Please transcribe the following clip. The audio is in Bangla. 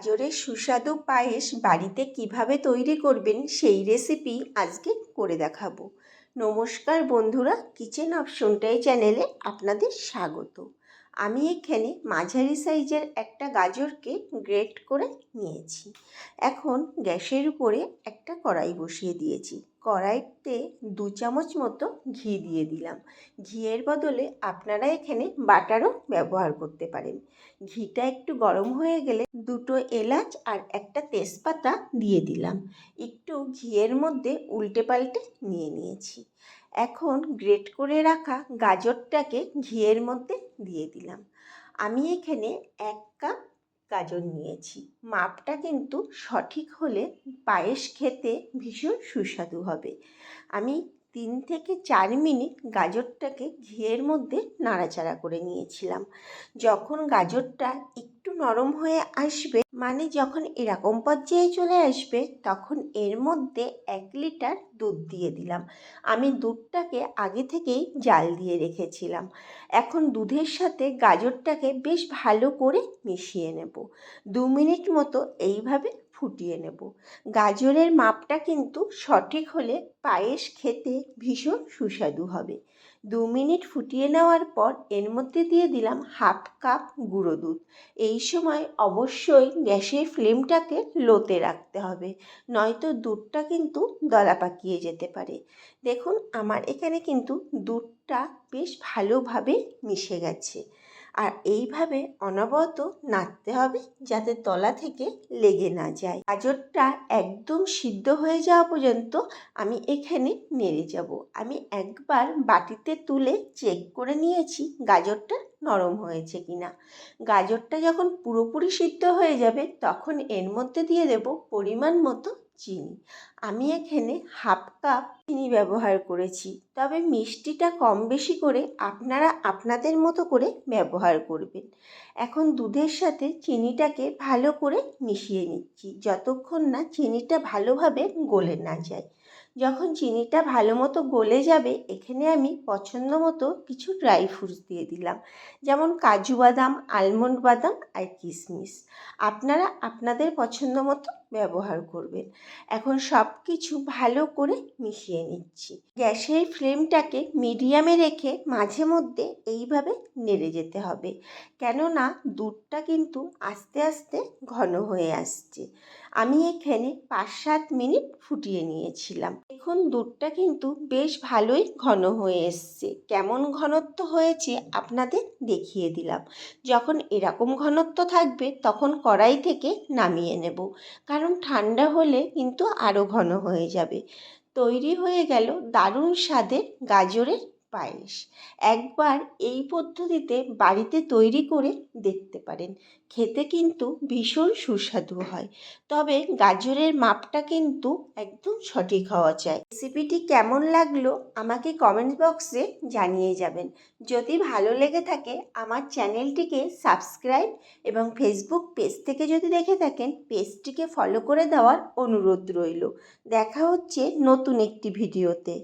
গাজরের সুস্বাদু পায়েস বাড়িতে কীভাবে তৈরি করবেন সেই রেসিপি আজকে করে দেখাবো। নমস্কার বন্ধুরা কিচেন অপশনটাই চ্যানেলে আপনাদের স্বাগত। আমি এখানে মাঝারি সাইজের একটা গাজরকে গ্রেট করে নিয়েছি। এখন গ্যাসের উপরে একটা কড়াই বসিয়ে দিয়েছি। কড়াইতে দু চামচ মতো ঘি দিয়ে দিলাম। ঘিয়ের বদলে আপনারা এখানে বাটারও ব্যবহার করতে পারেন। ঘিটা একটু গরম হয়ে গেলে দুটো এলাচ আর একটা তেজপাতা দিয়ে দিলাম। একটু ঘিয়ের মধ্যে উল্টে পাল্টে নিয়ে নিয়েছি। এখন গ্রেট করে রাখা গাজরটাকে ঘিয়ের মধ্যে দিয়ে দিলাম। আমি এখানে এক কাপ গাজর নিয়েছি। মাপটা কিন্তু সঠিক হলে পায়েস খেতে ভীষণ সুস্বাদু হবে। আমি তিন থেকে চার মিনিট গাজরটাকে ঘিয়ের মধ্যে নাড়াচাড়া করে নিয়েছিলাম। যখন গাজরটা নরম হয়ে আসবে মানে যখন এরকম পর্যায়ে চলে আসবে, তখন এর মধ্যে এক লিটার দুধ দিয়ে দিলাম। আমি দুধটাকে আগে থেকেই জাল দিয়ে রেখেছিলাম। এখন দুধের সাথে গাজরটাকে বেশ ভালো করে মিশিয়ে নেব। দু মিনিট মতো এইভাবে ফুটিয়ে নেব। গাজরের মাপটা কিন্তু সঠিক হলে পায়েস খেতে ভীষণ সুস্বাদু হবে। দু মিনিট ফুটিয়ে নেওয়ার পর এর মধ্যে দিয়ে দিলাম হাফ কাপ গুঁড়ো দুধ। এই সময় অবশ্যই গ্যাসের ফ্লেমটাকে লোতে রাখতে হবে, নয়তো দুধটা কিন্তু দলা পাকিয়ে যেতে পারে। দেখুন, আমার এখানে কিন্তু দুধটা বেশ ভালোভাবে মিশে গেছে। আর এইভাবে অনবরত নাড়তে হবে যাতে তলা থেকে লেগে না যায়। গাজরটা একদম সিদ্ধ হয়ে যাওয়া পর্যন্ত আমি এখানে নেড়ে যাব। আমি একবার বাটিতে তুলে চেক করে নিয়েছি গাজরটা নরম হয়েছে কিনা। গাজরটা যখন পুরোপুরি সিদ্ধ হয়ে যাবে তখন এর মধ্যে দিয়ে দেব পরিমাণ মতো চিনি। আমি এখানে হাফ কাপ চিনি ব্যবহার করেছি। তবে মিষ্টিটা কম বেশি করে আপনারা আপনাদের মতো করে ব্যবহার করবেন। এখন দুধের সাথে চিনিটাকে ভালো করে মিশিয়ে নিচ্ছি। যতক্ষণ না চিনিটা ভালোভাবে গলে না যায়। যখন চিনিটা ভালো মতো গলে যাবে, এখানে আমি পছন্দ মতো কিছু ড্রাই ফ্রুটস দিয়ে দিলাম। যেমন কাজু বাদাম আলমন্ড বাদাম আর কিশমিশ আপনারা আপনাদের পছন্দ মতো ব্যবহার করবেন। এখন সব কিছু ভালো করে মিশিয়ে নিচ্ছি। গ্যাসের ফ্লেমটাকে মিডিয়ামে রেখে মাঝে মধ্যে এইভাবে নেড়ে যেতে হবে। কেননা দুধটা কিন্তু আস্তে আস্তে ঘন হয়ে আসছে। আমি এখানে পাঁচ সাত মিনিট ফুটিয়ে নিয়েছিলাম। এখন দুধটা কিন্তু বেশ ভালোই ঘন হয়ে এসছে। কেমন ঘনত্ব হয়েছে আপনাদের দেখিয়ে দিলাম। যখন এরকম ঘনত্ব থাকবে, তখন কড়াই থেকে নামিয়ে নেব। কারণ ঠান্ডা হলে কিন্তু আরও ঘন হয়ে যাবে। তৈরি হয়ে গেল দারুণ স্বাদের গাজরের পায়েস। একবার এই পদ্ধতিতে বাড়িতে তৈরি করে দেখতে পারেন। খেতে কিন্তু ভীষণ সুস্বাদু হয়। তবে গাজরের মাপটা কিন্তু একদম সঠিক হওয়া চাই। রেসিপিটি কেমন লাগল আমাকে কমেন্ট বক্সে জানিয়ে যাবেন। যদি ভালো লেগে থাকে আমার চ্যানেলটিকে সাবস্ক্রাইব এবং ফেসবুক পেজ থেকে যদি দেখে থাকেন, পেজটিকে ফলো করে দেওয়ার অনুরোধ রইল। দেখা হচ্ছে নতুন একটি ভিডিওতে।